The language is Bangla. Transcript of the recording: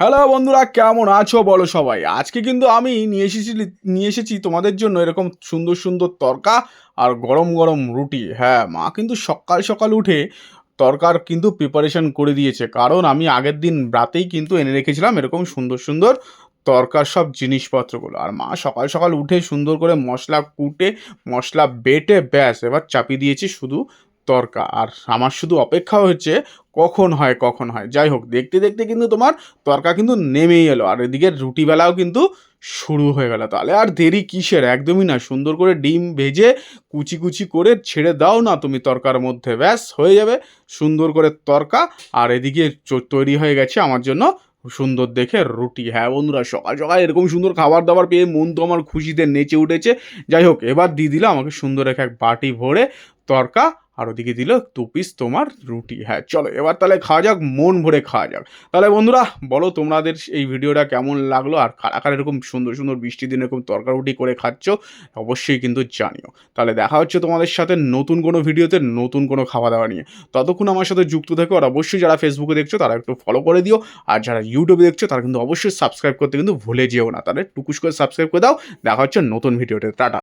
হ্যালো বন্ধুরা, কেমন আছো বলো সবাই? আজকে কিন্তু আমি নিয়ে এসেছি নিয়ে এসেছি তোমাদের জন্য এরকম সুন্দর সুন্দর তরকা আর গরম গরম রুটি। হ্যাঁ মা কিন্তু সকাল সকাল উঠে তরকার কিন্তু প্রিপারেশন করে দিয়েছে। কারণ আমি আগের দিন রাতেই কিন্তু এনে রেখেছিলাম এরকম সুন্দর সুন্দর তরকার সব জিনিসপত্রগুলো। আর মা সকাল সকাল উঠে সুন্দর করে মশলা কুটে, মশলা বেটে, ব্যাস এবার চাপিয়ে দিয়েছি শুধু তরকা আর আমার শুধু অপেক্ষা হচ্ছে কখন হয় কখন হয়। যাই হোক, দেখতে দেখতে কিন্তু তোমার তরকা কিন্তু নেমেই এলো। আর এদিকে রুটিবেলাও কিন্তু শুরু হয়ে গেল। তাহলে আর দেরি কিসের? একদমই না। সুন্দর করে ডিম ভেজে কুচি কুচি করে ছেড়ে দাও না তুমি তরকার মধ্যে। ব্যাস, হয়ে যাবে সুন্দর করে তরকা। আর এদিকে তৈরি হয়ে গেছে আমার জন্য সুন্দর দেখে রুটি। হ্যাঁ বন্ধুরা, সকাল সকাল এরকম সুন্দর খাবার দাবার পেয়ে মন তো আমার খুশিতে নেচে উঠেছে। যাই হোক, এবার দিয়ে দিল আমাকে সুন্দর রেখে এক বাটি ভরে তরকা। আর ওদিকে দিল দু পিস তোমার রুটি। হ্যাঁ চলো, এবার তাহলে খাওয়া যাক, মন ভরে খাওয়া যাক। তাহলে বন্ধুরা, বলো তোমাদের এই ভিডিওটা কেমন লাগল আর কারা কারা এরকম সুন্দর সুন্দর বৃষ্টির দিনে এরকম তরকা রুটি করে খাচ্ছ, অবশ্যই কিন্তু জানিও। তাহলে দেখা হচ্ছে তোমাদের সাথে নতুন কোনো ভিডিওতে, নতুন কোনো খাওয়া দাওয়া নিয়ে। ততক্ষণ আমার সাথে যুক্ত থেকো আর অবশ্যই যারা ফেসবুকে দেখছ, তারা একটু ফলো করে দিও। আর যারা ইউটিউবে দেখছ, তারা কিন্তু অবশ্যই সাবস্ক্রাইব করতে কিন্তু ভুলে যেও না। তাহলে টুকুস করে সাবস্ক্রাইব করে দাও। দেখা হচ্ছে নতুন ভিডিওতে। টাটা।